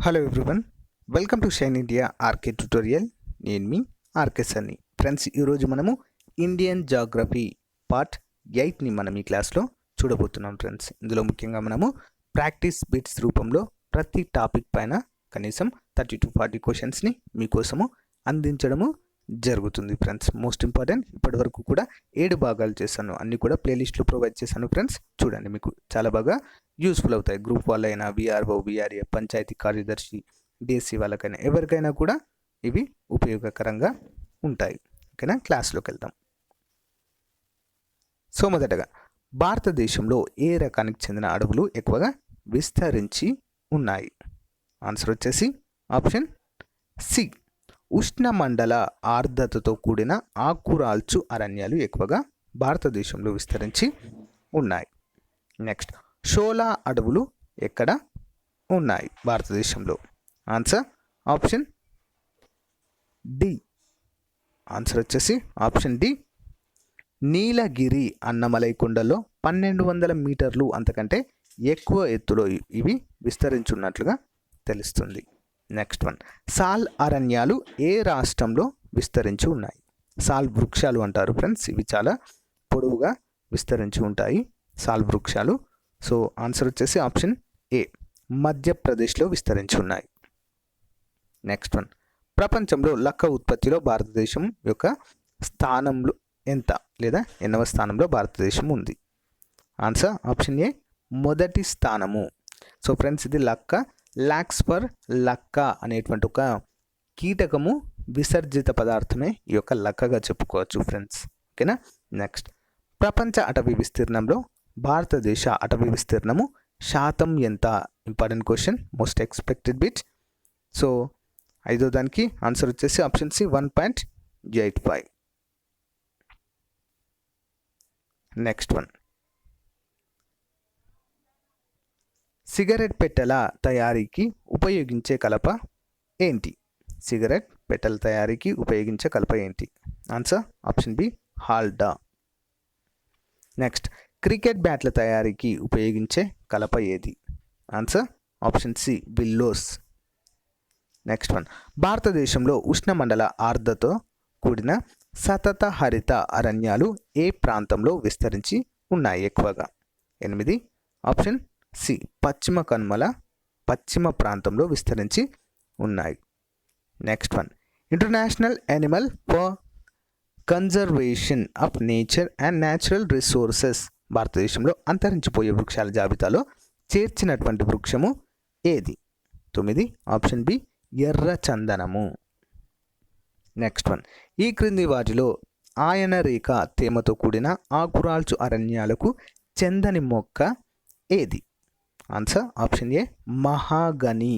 Hello everyone welcome to shine India RK tutorial నేను మీ RK సన్ని friends ఈరోజు మనము ఇండియన్ జాగ్రఫీ పార్ట్ ఎయిట్ని మనం ఈ క్లాస్లో చూడబోతున్నాం ఫ్రెండ్స్ ఇందులో ముఖ్యంగా మనము ప్రాక్టీస్ బిట్స్ రూపంలో ప్రతి టాపిక్ పైన కనీసం థర్టీ టు ఫార్టీ క్వశ్చన్స్ని మీకోసము అందించడము జరుగుతుంది ఫ్రెండ్స్. మోస్ట్ ఇంపార్టెంట్ ఇప్పటి వరకు కూడా ఏడు భాగాలు చేశాను. అన్ని కూడా ప్లేలిస్ట్లో ప్రొవైడ్ చేశాను ఫ్రెండ్స్. చూడండి మీకు చాలా బాగా యూస్ఫుల్ అవుతాయి. గ్రూప్ వాళ్ళైనా విఆర్ఓ విఆర్ఏ పంచాయతీ కార్యదర్శి డిఎస్సి వాళ్ళకైనా ఎవరికైనా కూడా ఇవి ఉపయోగకరంగా ఉంటాయి. ఓకేనా? క్లాస్లోకి వెళ్దాం. సో మొదటగా భారతదేశంలో ఏ రకానికి చెందిన అడవులు ఎక్కువగా విస్తరించి ఉన్నాయి? ఆన్సర్ వచ్చేసి ఆప్షన్ సి ఉష్ణమండల ఆర్ద్రతతో కూడిన ఆకురాల్చు అరణ్యాలు ఎక్కువగా భారతదేశంలో విస్తరించి ఉన్నాయి. నెక్స్ట్ షోలా అడవులు ఎక్కడ ఉన్నాయి భారతదేశంలో? ఆన్సర్ ఆప్షన్ డి ఆన్సర్ వచ్చేసి ఆప్షన్ డి నీలగిరి అన్నమలై కొండలో పన్నెండు వందల మీటర్లు అంతకంటే ఎక్కువ ఎత్తులో ఇవి విస్తరించున్నట్లుగా తెలుస్తుంది. నెక్స్ట్ వన్ సాల్ అరణ్యాలు ఏ రాష్ట్రంలో విస్తరించి ఉన్నాయి? సాల్ వృక్షాలు అంటారు ఫ్రెండ్స్ ఇవి చాలా పొడవుగా విస్తరించి ఉంటాయి సాల్ వృక్షాలు. సో ఆన్సర్ వచ్చేసి ఆప్షన్ ఏ మధ్యప్రదేశ్లో విస్తరించి ఉన్నాయి. నెక్స్ట్ వన్ ప్రపంచంలో లక్క ఉత్పత్తిలో భారతదేశం యొక్క స్థానంలో ఎంత లేదా ఎన్నవ స్థానంలో భారతదేశం ఉంది? ఆన్సర్ ఆప్షన్ ఏ మొదటి స్థానము. సో ఫ్రెండ్స్ ఇది లక్క లాక్స్ పర్ లక్క అనేటువంటి ఒక కీటకము విసర్జిత పదార్థమే ఈ యొక్క లక్కగా చెప్పుకోవచ్చు ఫ్రెండ్స్ ఓకేనా? నెక్స్ట్ ప్రపంచ అటవీ విస్తీర్ణంలో భారతదేశ అటవీ విస్తీర్ణము శాతం ఎంత? Important question most expected bit so ఐదో దానికి ఆన్సర్ వచ్చేసి option C one point eight five next one cigarette పెట్టెల తయారీకి ఉపయోగించే కలప ఏంటి? సిగరెట్ పెట్టెల తయారీకి ఉపయోగించే కలప ఏంటి? ఆన్సర్ ఆప్షన్ బి హాల్డా. నెక్స్ట్ క్రికెట్ బ్యాట్ల తయారీకి ఉపయోగించే కలప ఏది? Answer option C బిల్లోస్ next one భారతదేశంలో ఉష్ణమండల ఆర్ద్రతో కూడిన సతత హరిత అరణ్యాలు ఏ ప్రాంతంలో విస్తరించి ఉన్నాయి ఎక్కువగా? ఎనిమిది ఆప్షన్ సి పశ్చిమ కనుమల పశ్చిమ ప్రాంతంలో విస్తరించి ఉన్నాయి. Next one. International animal for conservation of nature and natural resources. భారతదేశంలో అంతరించిపోయే వృక్షాల జాబితాలో చేర్చినటువంటి వృక్షము ఏది? తొమ్మిది. ఆప్షన్ బి ఎర్ర చందనము. Next one. ఈ క్రింది వాటిలో ఆయన రేఖ తేమతో కూడిన ఆకురాల్చు అరణ్యాలకు చెందని మొక్క ఏది? Answer option A mahogany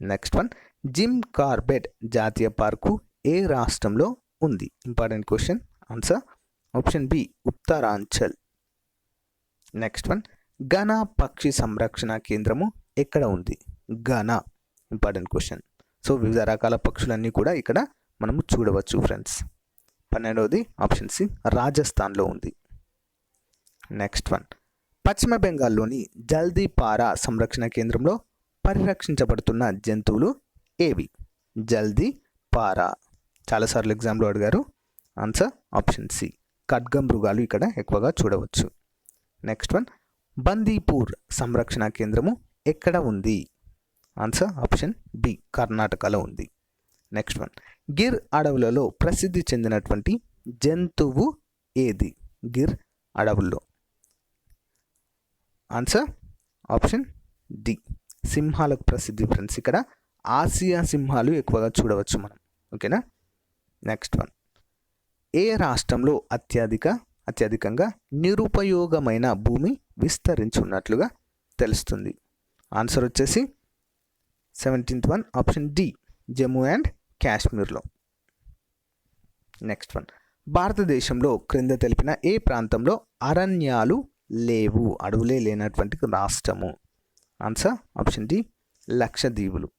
next one Jim Corbett జాతీయ పార్కు ఏ రాష్ట్రంలో ఉంది? Important question answer option B Uttaranchal. Next one ఘన పక్షి సంరక్షణ కేంద్రము ఎక్కడ ఉంది? ఘన. ఇంపార్టెంట్ క్వశ్చన్ సో వివిధ రకాల పక్షులన్నీ కూడా ఇక్కడ మనము చూడవచ్చు ఫ్రెండ్స్ పన్నెండవది ఆప్షన్ సి రాజస్థాన్లో ఉంది. నెక్స్ట్ వన్ పశ్చిమ బెంగాల్లోని జల్దీపారా సంరక్షణ కేంద్రంలో పరిరక్షించబడుతున్న జంతువులు ఏవి? జల్దీ పారా చాలాసార్లు ఎగ్జామ్లో అడిగారు. Answer option C. ఖడ్గ మృగాలు ఇక్కడ ఎక్కువగా చూడవచ్చు. Next one. బందీపూర్ సంరక్షణ కేంద్రము ఎక్కడ ఉంది? Answer option B. కర్ణాటకలో ఉంది. Next one. గిర్ అడవులలో ప్రసిద్ధి చెందినటువంటి జంతువు ఏది? గిర్ అడవుల్లో. ఆన్సర్ ఆప్షన్ డి సింహాలకు ప్రసిద్ధి ఫ్రెండ్స్ ఇక్కడ ఆసియా సింహాలు ఎక్కువగా చూడవచ్చు మనం. ఓకేనా నెక్స్ట్ వన్ ఏ రాష్ట్రంలో అత్యధిక అత్యధికంగా నిరుపయోగమైన భూమి విస్తరించి ఉన్నట్లుగా తెలుస్తుంది? ఆన్సర్ వచ్చేసి seventeenth one option D Jammu and కాశ్మీర్లో నెక్స్ట్ వన్ భారతదేశంలో క్రింద తెలిపిన ఏ ప్రాంతంలో అరణ్యాలు లేవు అడవులే లేనటువంటి రాష్ట్రము. ఆన్సర్ ఆప్షన్ డి లక్షద్వీపులు.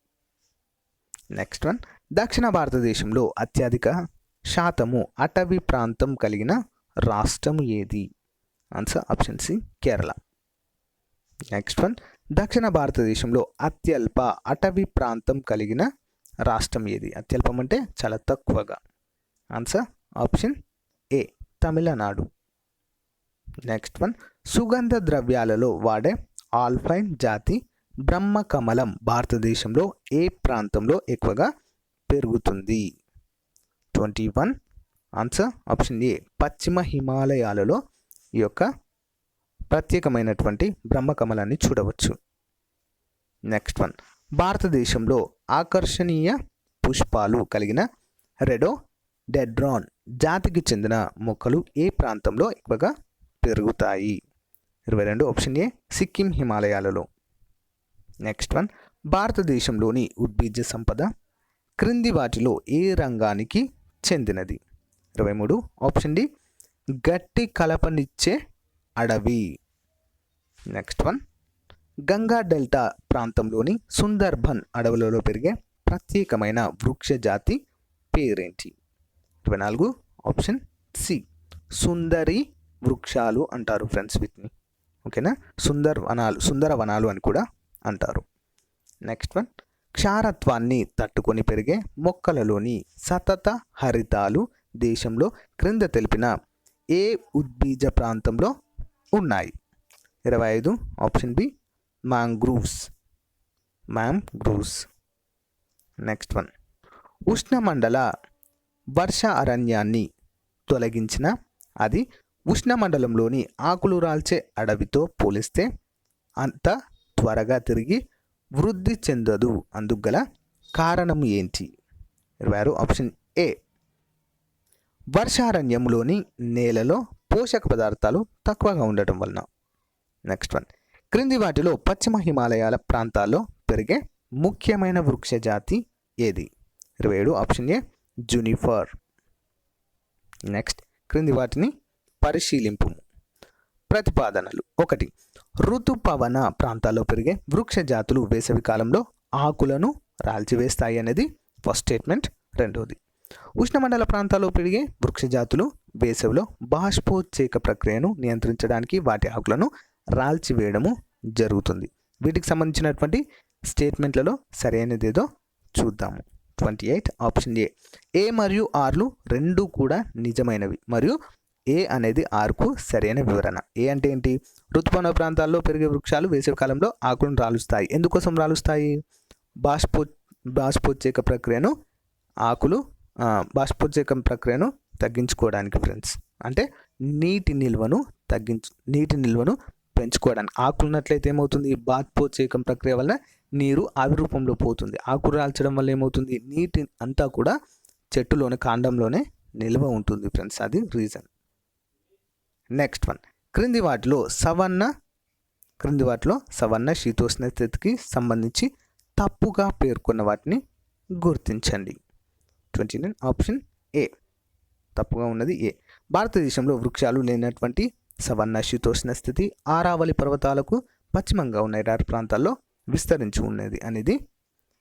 నెక్స్ట్ వన్ దక్షిణ భారతదేశంలో అత్యధిక శాతము అటవీ ప్రాంతం కలిగిన రాష్ట్రం ఏది? Answer option C Kerala. Next one దక్షిణ భారతదేశంలో అత్యల్ప అటవీ ప్రాంతం కలిగిన రాష్ట్రం ఏది? అత్యల్పం అంటే చాలా తక్కువగా. Answer option A Tamil Nadu. Next one సుగంధ ద్రవ్యాలలో వాడే ఆల్ఫైన్ జాతి బ్రహ్మకమలం భారతదేశంలో ఏ ప్రాంతంలో ఎక్కువగా పెరుగుతుంది? Twenty one. Answer option A. పశ్చిమ హిమాలయాలలో ఈ యొక్క ప్రత్యేకమైనటువంటి బ్రహ్మకమలాన్ని చూడవచ్చు. Next one. భారతదేశంలో ఆకర్షణీయ పుష్పాలు కలిగిన రెడో డెడ్రాన్ జాతికి చెందిన మొక్కలు ఏ ప్రాంతంలో ఎక్కువగా పెరుగుతాయి? ఇరవై రెండు ఆప్షన్ ఏ సిక్కిం హిమాలయాలలో నెక్స్ట్ వన్ భారతదేశంలోని ఉద్భిజ సంపద క్రింది వాటిలో ఏ రంగానికి చెందినది? ఇరవై మూడు ఆప్షన్ డి గట్టి కలపనిచ్చే అడవి. నెక్స్ట్ వన్ గంగా డెల్టా ప్రాంతంలోని సుందర్బన్ అడవులలో పెరిగే ప్రత్యేకమైన వృక్ష జాతి పేరేంటి? ఇరవై నాలుగు ఆప్షన్ సి సుందరి వృక్షాలు అంటారు ఫ్రెండ్స్ వీటిని. ఓకేనా? సుందర్ వనాలు సుందర వనాలు అని కూడా అంటారు. నెక్స్ట్ వన్ క్షారత్వాన్ని తట్టుకొని పెరిగే మొక్కలలోని సతత హరితాలు దేశంలో క్రింద తెలిపిన ఏ ఉద్బీజ ప్రాంతంలో ఉన్నాయి? ఇరవై ఐదు. Option B mangroves mangroves next one ఉష్ణమండల వర్ష అరణ్యాన్ని తొలగించిన అది ఉష్ణమండలంలోని ఆకులు రాల్చే అడవితో పోలిస్తే అంత త్వరగా తిరిగి వృద్ధి చెందదు. అందుగల కారణం ఏంటి? ఇరవై ఆరు ఆప్షన్ ఏ. వర్షారణ్యంలోని నేలలో పోషక పదార్థాలు తక్కువగా ఉండటం వలన. Next one. క్రింది వాటిలో పశ్చిమ హిమాలయాల ప్రాంతాల్లో పెరిగే ముఖ్యమైన వృక్ష జాతి ఏది? ఇరవై ఏడు ఆప్షన్ ఏ. జునిఫర్. నెక్స్ట్ క్రింది వాటిని పరిశీలింపు ప్రతిపాదనలు. ఒకటి. ఋతుపవన ప్రాంతాల్లో పెరిగే వృక్ష జాతులు వేసవి కాలంలో ఆకులను రాల్చివేస్తాయి అనేది ఫస్ట్ స్టేట్మెంట్. రెండవది ఉష్ణమండల ప్రాంతాల్లో పెరిగే వృక్ష జాతులు వేసవిలో బాష్పోత్సేక ప్రక్రియను నియంత్రించడానికి వాటి ఆకులను రాల్చివేయడము జరుగుతుంది. వీటికి సంబంధించినటువంటి స్టేట్మెంట్లలో సరైనదేదో చూద్దాము. Twenty eight option A. A మరియు ఆర్లు రెండు కూడా నిజమైనవి. మరియు ఏ అనేది ఆర్కు సరైన వివరణ. ఏ అంటే ఏంటి? ఋతుపవన ప్రాంతాల్లో పెరిగే వృక్షాలు వేసవి కాలంలో ఆకులను రాలుస్తాయి. ఎందుకోసం రాలుస్తాయి? బాష్పో బాష్పోత్సేక ప్రక్రియను ఆకులు ఆ, ప్రక్రియను తగ్గించుకోవడానికి ఫ్రెండ్స్ అంటే నీటి నిల్వను తగ్గించు నీటి నిల్వను పెంచుకోవడానికి. ఆకులున్నట్లయితే ఏమవుతుంది? బాష్పోత్సేకం ప్రక్రియ వల్ల నీరు ఆవి రూపంలో పోతుంది. ఆకులు రాల్చడం వల్ల ఏమవుతుంది? నీటి అంతా కూడా చెట్టులోని కాండంలోనే నిల్వ ఉంటుంది ఫ్రెండ్స్ అది రీజన్ నెక్స్ట్ వన్ క్రింది వాటిలో సవర్ణ క్రింది వాటిలో సవర్ణ శీతోష్ణ స్థితికి సంబంధించి తప్పుగా పేర్కొన్న వాటిని గుర్తించండి. ట్వంటీ నైన్ ఆప్షన్ ఏ తప్పుగా ఉన్నది ఏ భారతదేశంలో వృక్షాలు లేనటువంటి సవర్ణ శీతోష్ణ స్థితి ఆరావళి పర్వతాలకు పశ్చిమంగా ఉన్న ఎడారి ప్రాంతాల్లో విస్తరించి ఉన్నది అనేది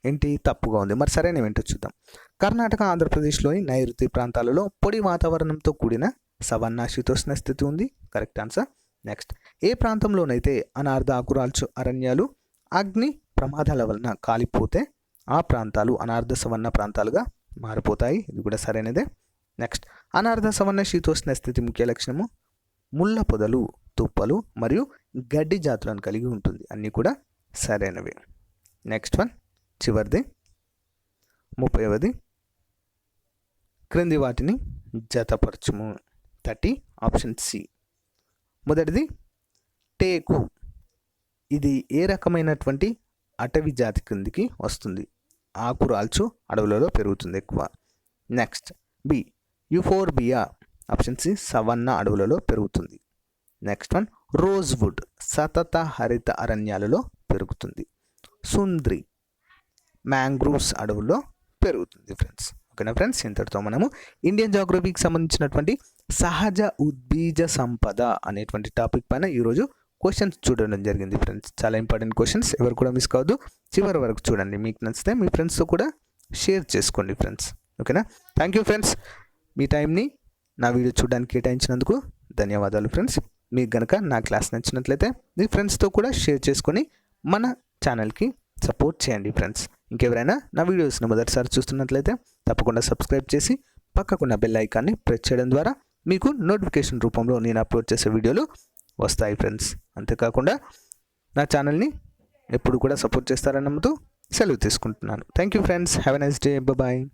ఏంటి? తప్పుగా ఉంది. మరి సరైన ఏంటో చూద్దాం. కర్ణాటక ఆంధ్రప్రదేశ్లోని నైరుతి ప్రాంతాలలో పొడి వాతావరణంతో కూడిన సవర్ణ శీతోష్ణ స్థితి ఉంది. కరెక్ట్ ఆన్సర్ నెక్స్ట్ ఏ ప్రాంతంలోనైతే అనార్ధ ఆకురాల్చు అరణ్యాలు అగ్ని ప్రమాదాల వలన కాలిపోతే ఆ ప్రాంతాలు అనార్ధ సవర్ణ ప్రాంతాలుగా మారిపోతాయి. ఇది కూడా సరైనదే. నెక్స్ట్ అనార్ధ సవర్ణ శీతోష్ణ స్థితి ముఖ్య లక్షణము ముళ్ళ పొదలు తుప్పలు మరియు గడ్డి జాతులను కలిగి ఉంటుంది. అన్నీ కూడా సరైనవి. నెక్స్ట్ వన్ చివరిది. ముప్పైవది. క్రింది వాటిని జతపరచుము. Thirty option C. మొదటిది టేకు. ఇది ఏ రకమైనటువంటి అటవీ జాతి క్రిందికి వస్తుంది? ఆకురాల్చు అడవులలో పెరుగుతుంది ఎక్కువ. Next B. Euphorbia option C savanna అడవులలో పెరుగుతుంది. నెక్స్ట్ వన్ రోజ్వుడ్ సతత హరిత అరణ్యాలలో పెరుగుతుంది. సుంద్రి మ్యాంగ్రూవ్స్ అడవుల్లో పెరుగుతుంది ఫ్రెండ్స్. ఓకేనా ఫ్రెండ్స్? ఇంతటితో మనము ఇండియన్ జాగ్రఫీకి సంబంధించినటువంటి సహజ ఉద్బీజ సంపద అనేటువంటి టాపిక్ పైన ఈరోజు క్వశ్చన్స్ చూడడం జరిగింది ఫ్రెండ్స్ చాలా ఇంపార్టెంట్ క్వశ్చన్స్ ఎవరు కూడా మిస్ కావద్దు. చివరి వరకు చూడండి. మీకు నచ్చితే మీ ఫ్రెండ్స్తో కూడా షేర్ చేసుకోండి ఫ్రెండ్స్ ఓకేనా థ్యాంక్ యూ ఫ్రెండ్స్ మీ టైంని నా వీడియో చూడడానికి కేటాయించినందుకు ధన్యవాదాలు ఫ్రెండ్స్ మీకు గనక నా క్లాస్ నచ్చినట్లయితే మీ ఫ్రెండ్స్తో కూడా షేర్ చేసుకొని మన ఛానల్కి సపోర్ట్ చేయండి ఫ్రెండ్స్ ఇంకెవరైనా నా వీడియోస్ని మొదటిసారి చూస్తున్నట్లయితే తప్పకుండా సబ్స్క్రైబ్ చేసి పక్కకున్న బెల్ ఐకాన్ని ప్రెస్ చేయడం ద్వారా మీకు నోటిఫికేషన్ రూపంలో నేను అప్లోడ్ చేసే వీడియోలు వస్తాయి ఫ్రెండ్స్ అంతేకాకుండా నా ఛానల్ని ఎప్పుడు కూడా సపోర్ట్ చేస్తారని నమ్ముతూ సెలవు తీసుకుంటున్నాను. Thank you friends have a nice day bye